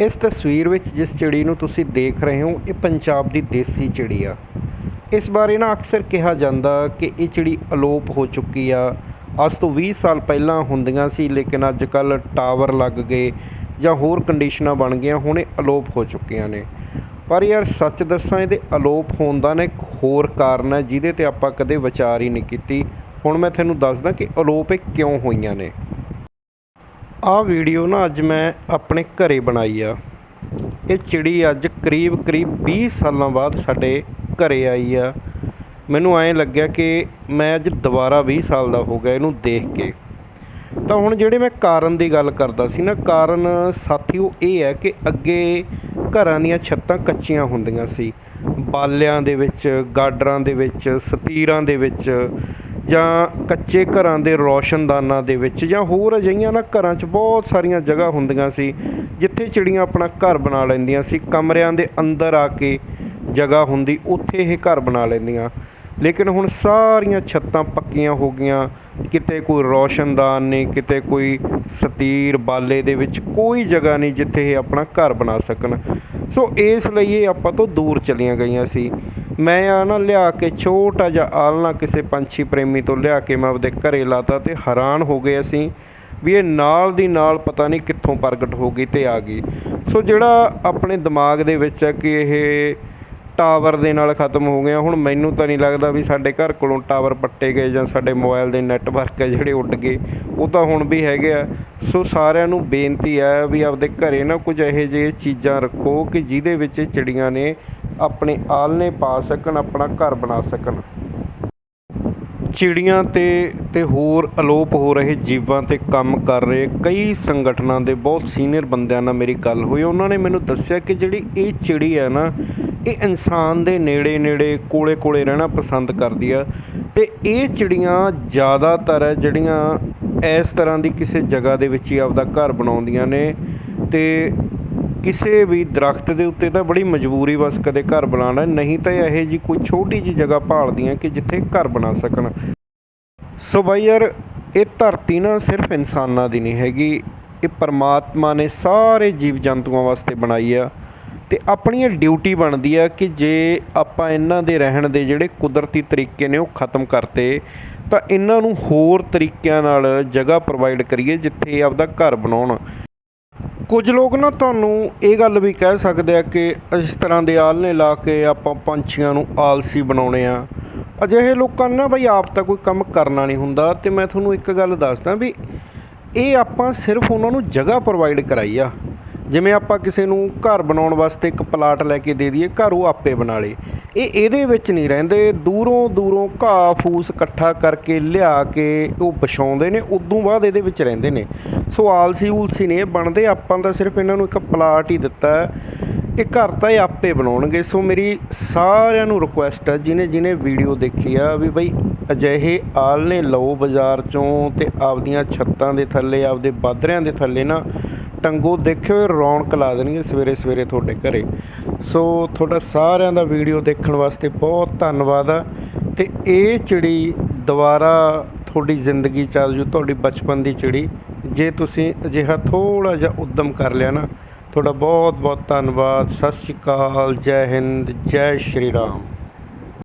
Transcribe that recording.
ਇਸ ਤਸਵੀਰ ਵਿੱਚ ਜਿਸ ਚਿੜੀ ਨੂੰ ਤੁਸੀਂ ਦੇਖ ਰਹੇ ਹੋ, ਇਹ ਪੰਜਾਬ ਦੀ ਦੇਸੀ ਚਿੜੀ ਆ। ਇਸ ਬਾਰੇ ਨਾ ਅਕਸਰ ਕਿਹਾ ਜਾਂਦਾ ਕਿ ਇਹ ਚਿੜੀ ਅਲੋਪ ਹੋ ਚੁੱਕੀ ਆ। ਅੱਜ ਤੋਂ 20 ਸਾਲ ਪਹਿਲਾਂ ਹੁੰਦੀਆਂ ਸੀ, ਲੇਕਿਨ ਅੱਜ ਕੱਲ ਟਾਵਰ ਲੱਗ ਗਏ ਜਾਂ ਹੋਰ ਕੰਡੀਸ਼ਨਾਂ ਬਣ ਗਈਆਂ, ਹੁਣ ਇਹ ਅਲੋਪ ਹੋ ਚੁੱਕੀਆਂ ਨੇ। ਪਰ ਯਾਰ, ਸੱਚ ਦੱਸਾਂ, ਇਹਦੇ ਅਲੋਪ ਹੋਣ ਦਾ ਨਾ ਇੱਕ ਹੋਰ ਕਾਰਨ ਹੈ, ਜਿਹਦੇ ਤੇ ਆਪਾਂ ਕਦੇ ਵਿਚਾਰ ਹੀ ਨਹੀਂ ਕੀਤੀ। ਹੁਣ ਮੈਂ ਤੁਹਾਨੂੰ ਦੱਸਦਾ ਕਿ ਅਲੋਪ ਇਹ ਕਿਉਂ ਹੋਈਆਂ ਨੇ। ਆਹ ਵੀਡੀਓ ਨਾ ਅੱਜ ਮੈਂ ਆਪਣੇ ਘਰੇ ਬਣਾਈ ਆ। ਇਹ ਚਿੜੀ ਅੱਜ ਕਰੀਬ ਕਰੀਬ 20 ਸਾਲਾਂ ਬਾਅਦ ਸਾਡੇ ਘਰੇ ਆਈ ਆ। ਮੈਨੂੰ ਐਂ ਲੱਗਿਆ ਕਿ ਮੈਂ ਅੱਜ ਦੁਬਾਰਾ 20 ਸਾਲ ਦਾ ਹੋ ਗਿਆ ਇਹਨੂੰ ਦੇਖ ਕੇ। ਤਾਂ ਹੁਣ ਜਿਹੜੇ ਮੈਂ ਕਾਰਨ ਦੀ ਗੱਲ ਕਰਦਾ ਸੀ ਨਾ, ਕਾਰਨ ਸਾਥੀਓ ਇਹ ਹੈ ਕਿ ਅੱਗੇ ਘਰਾਂ ਦੀਆਂ ਛੱਤਾਂ ਕੱਚੀਆਂ ਹੁੰਦੀਆਂ ਸੀ। ਬਾਲਿਆਂ ਦੇ ਵਿੱਚ, ਗਾਡਰਾਂ ਦੇ ਵਿੱਚ, ਸਤੀਰਾਂ ਦੇ ਵਿੱਚ ਜਾਂ ਕੱਚੇ ਘਰਾਂ ਦੇ ਰੋਸ਼ਨਦਾਨਾਂ ਦੇ ਵਿੱਚ ਜਾਂ ਹੋਰ ਅਜਿਹੀਆਂ ਨਾ ਘਰਾਂ 'ਚ ਬਹੁਤ ਸਾਰੀਆਂ ਜਗ੍ਹਾ ਹੁੰਦੀਆਂ ਸੀ, ਜਿੱਥੇ ਚਿੜੀਆਂ ਆਪਣਾ ਘਰ ਬਣਾ ਲੈਂਦੀਆਂ ਸੀ, ਕਮਰਿਆਂ ਦੇ ਅੰਦਰ ਆ ਕੇ ਜਗ੍ਹਾ ਹੁੰਦੀ, ਉੱਥੇ ਇਹ ਘਰ ਬਣਾ ਲੈਂਦੀਆਂ। ਲੇਕਿਨ ਹੁਣ ਸਾਰੀਆਂ ਛੱਤਾਂ ਪੱਕੀਆਂ ਹੋ ਗਈਆਂ, ਕਿਤੇ ਕੋਈ ਰੋਸ਼ਨਦਾਨ ਨਹੀਂ, ਕਿਤੇ ਕੋਈ ਸਤੀਰ ਬਾਲੇ ਦੇ ਵਿੱਚ ਕੋਈ ਜਗ੍ਹਾ ਨਹੀਂ ਜਿੱਥੇ ਇਹ ਆਪਣਾ ਘਰ ਬਣਾ ਸਕਣ। ਸੋ ਇਸ ਲਈ ਇਹ ਆਪਾਂ ਤੋਂ ਦੂਰ ਚਲੀਆਂ ਗਈਆਂ ਸੀ। ਮੈਂ ਆ ਨਾ ਲਿਆ ਕੇ ਛੋਟਾ ਜਿਹਾ ਆਲਣਾ ਕਿਸੇ ਪੰਛੀ ਪ੍ਰੇਮੀ ਤੋਂ ਲਿਆ ਕੇ ਮੈਂ ਆਪਦੇ ਘਰੇ ਲਾਤਾ ਤੇ ਹੈਰਾਨ ਹੋ ਗਏ ਅਸੀਂ ਵੀ ਇਹ ਨਾਲ ਦੀ ਨਾਲ ਪਤਾ ਨਹੀਂ ਕਿੱਥੋਂ ਪ੍ਰਗਟ ਹੋ ਗਈ ਤੇ ਆ ਗਈ। ਸੋ ਜਿਹੜਾ ਆਪਣੇ ਦਿਮਾਗ ਦੇ ਵਿੱਚ ਹੈ ਕਿ ਇਹ ਟਾਵਰ ਦੇ ਨਾਲ ਖਤਮ ਹੋ ਗਿਆ। ਹੁਣ ਮੈਨੂੰ ਤਾਂ ਨਹੀਂ ਲੱਗਦਾ ਵੀ ਸਾਡੇ ਘਰ ਕੋਲੋਂ ਟਾਵਰ ਪੱਟੇ ਗਏ ਜਾਂ ਸਾਡੇ ਮੋਬਾਈਲ ਦੇ ਨੈਟਵਰਕ ਹੈ ਜਿਹੜੇ ਉੱਡ ਗਏ। ਉਹ ਤਾਂ ਹੁਣ ਵੀ ਹੈਗੇ ਆ। ਸੋ ਸਾਰਿਆਂ ਨੂੰ ਬੇਨਤੀ ਹੈ ਵੀ ਆਪਦੇ ਘਰੇ ਨਾ ਕੁਝ ਇਹੋ ਜਿਹੇ ਚੀਜ਼ਾਂ ਰੱਖੋ ਕਿ ਜਿਹਦੇ ਵਿੱਚ ਚਿੜੀਆਂ ਨੇ ਆਪਣੇ ਆਲਣੇ ਪਾ ਸਕਣ, ਆਪਣਾ ਘਰ ਬਣਾ ਸਕਣ। ਚਿੜੀਆਂ ਤੇ ਤੇ ਹੋਰ ਅਲੋਪ ਹੋ ਰਹੇ ਜੀਵਾਂ ਤੇ ਕੰਮ ਕਰ ਰਹੇ ਕਈ ਸੰਗਠਨਾਂ ਦੇ ਬਹੁਤ ਸੀਨੀਅਰ ਬੰਦਿਆਂ ਨਾਲ ਮੇਰੀ ਗੱਲ ਹੋਈ। ਉਹਨਾਂ ਨੇ ਮੈਨੂੰ ਦੱਸਿਆ ਕਿ ਜਿਹੜੀ ਇਹ ਚਿੜੀ ਹੈ ਨਾ ਇਹ ਇਨਸਾਨ ਦੇ ਨੇੜੇ ਨੇੜੇ ਕੋਲੇ ਕੋਲੇ ਰਹਿਣਾ ਪਸੰਦ ਕਰਦੀ ਆ। ਤੇ ਇਹ ਚਿੜੀਆਂ ਜ਼ਿਆਦਾਤਰ ਹੈ ਜਿਹੜੀਆਂ ਇਸ ਤਰ੍ਹਾਂ ਦੀ ਕਿਸੇ ਜਗ੍ਹਾ ਦੇ ਵਿੱਚ ਹੀ ਆਪਦਾ ਘਰ ਬਣਾਉਂਦੀਆਂ ਨੇ। ਤੇ ਕਿਸੇ ਵੀ ਦਰਖਤ ਦੇ ਉੱਤੇ ਤਾਂ ਬੜੀ ਮਜਬੂਰੀ ਬਸ ਕਦੇ ਘਰ ਬਣਾਉਣਾ। ਨਹੀਂ ਤਾਂ ਇਹ ਜੀ ਕੋਈ ਛੋਟੀ ਜੀ ਜਗ੍ਹਾ ਭਾਲਦੀਆਂ ਕਿ ਜਿੱਥੇ ਘਰ ਬਣਾ ਸਕਣ। ਸੋ ਬਾਈ ਯਾਰ, ਇਹ ਧਰਤੀ ਨਾ ਸਿਰਫ ਇਨਸਾਨਾਂ ਦੀ ਨਹੀਂ ਹੈਗੀ। ਇਹ ਪਰਮਾਤਮਾ ਨੇ ਸਾਰੇ ਜੀਵ ਜੰਤੂਆਂ ਵਾਸਤੇ ਬਣਾਈ ਆ। ਅਤੇ ਆਪਣੀ ਇਹ ਡਿਊਟੀ ਬਣਦੀ ਆ ਕਿ ਜੇ ਆਪਾਂ ਇਹਨਾਂ ਦੇ ਰਹਿਣ ਦੇ ਜਿਹੜੇ ਕੁਦਰਤੀ ਤਰੀਕੇ ਨੇ ਉਹ ਖਤਮ ਕਰਤੇ, ਤਾਂ ਇਹਨਾਂ ਨੂੰ ਹੋਰ ਤਰੀਕਿਆਂ ਨਾਲ ਜਗ੍ਹਾ ਪ੍ਰੋਵਾਈਡ ਕਰੀਏ ਜਿੱਥੇ ਆਪਦਾ ਘਰ ਬਣਾਉਣ। ਕੁਝ ਲੋਕ ਨਾ ਤੁਹਾਨੂੰ ਇਹ ਗੱਲ ਵੀ ਕਹਿ ਸਕਦੇ ਆ ਕਿ ਇਸ ਤਰ੍ਹਾਂ ਦੇ ਆਲਣੇ ਲਾ ਕੇ ਆਪਾਂ ਪੰਛੀਆਂ ਨੂੰ ਆਲਸੀ ਬਣਾਉਣੇ ਆ। ਅਜਿਹੇ ਲੋਕਾਂ ਨੂੰ ਨਾ ਬਈ ਆਪ ਤਾਂ ਕੋਈ ਕੰਮ ਕਰਨਾ ਨਹੀਂ ਹੁੰਦਾ, ਤੇ ਮੈਂ ਤੁਹਾਨੂੰ ਇੱਕ ਗੱਲ ਦੱਸਦਾ ਵੀ ਇਹ ਆਪਾਂ ਸਿਰਫ ਉਹਨਾਂ ਨੂੰ ਜਗ੍ਹਾ ਪ੍ਰੋਵਾਈਡ ਕਰਾਈ ਆ। ਜਿਵੇਂ ਆਪਾਂ ਕਿਸੇ ਨੂੰ ਘਰ ਬਣਾਉਣ ਵਾਸਤੇ ਇੱਕ ਪਲਾਟ ਲੈ ਕੇ ਦੇ ਦਈਏ, ਘਰ ਉਹ ਆਪੇ ਬਣਾ ਲੇ। ਇਹ ਇਹਦੇ ਵਿੱਚ ਨਹੀਂ ਰਹਿੰਦੇ। ਦੂਰੋਂ ਦੂਰੋਂ ਘਾਹ ਫੂਸ ਇਕੱਠਾ ਕਰਕੇ ਲਿਆ ਕੇ ਉਹ ਵਿਛਾਉਂਦੇ ਨੇ, ਉਦੋਂ ਬਾਅਦ ਇਹਦੇ ਵਿੱਚ ਰਹਿੰਦੇ ਨੇ। ਸੋ ਆਲਸੀ ਉਲਸੀ ਨੇ ਬਣਦੇ। ਆਪਾਂ ਤਾਂ ਸਿਰਫ ਇਹਨਾਂ ਨੂੰ ਇੱਕ ਪਲਾਟ ਹੀ ਦਿੱਤਾ ਇਹ ਘਰ ਤਾਂ ਇਹ ਆਪੇ ਬਣਾਉਣਗੇ। ਸੋ ਮੇਰੀ ਸਾਰਿਆਂ ਨੂੰ ਰਿਕੁਐਸਟ ਹੈ, ਜਿਨੇ ਜਿਨੇ ਵੀਡੀਓ ਦੇਖੀ ਆ, ਵੀ ਬਈ ਅਜਿਹੇ ਆਲਣੇ ਲਓ ਬਾਜ਼ਾਰ ਚੋਂ ਤੇ ਆਪਦੀਆਂ ਛੱਤਾਂ ਦੇ ਥੱਲੇ, ਆਪਦੇ ਬਾਦਰਿਆਂ ਦੇ ਥੱਲੇ ਨਾ ਟੰਗੋ ਦੇਖਿਓ ਰੌਣਕ ਲਾ ਦੇਣਗੇ ਸਵੇਰੇ ਸਵੇਰੇ ਤੁਹਾਡੇ ਘਰੇ। ਸੋ ਤੁਹਾਡਾ ਸਾਰਿਆਂ ਦਾ ਵੀਡੀਓ ਦੇਖਣ ਵਾਸਤੇ ਬਹੁਤ ਧੰਨਵਾਦ ਆ। ਤੇ ਇਹ ਚਿੜੀ ਦੁਬਾਰਾ ਤੁਹਾਡੀ ਜ਼ਿੰਦਗੀ ਚ ਆ ਜੂ ਤੁਹਾਡੀ ਬਚਪਨ ਦੀ ਚਿੜੀ। ਜੇ ਤੁਸੀਂ ਅਜਿਹਾ ਥੋੜਾ ਜਿਹਾ ਉਦਮ ਕਰ ਲਿਆ ਨਾ, ਤੁਹਾਡਾ ਬਹੁਤ ਬਹੁਤ ਧੰਨਵਾਦ। ਸਤਿ ਸ਼੍ਰੀ ਅਕਾਲ, ਜੈ ਹਿੰਦ, ਜੈ ਸ਼੍ਰੀ ਰਾਮ।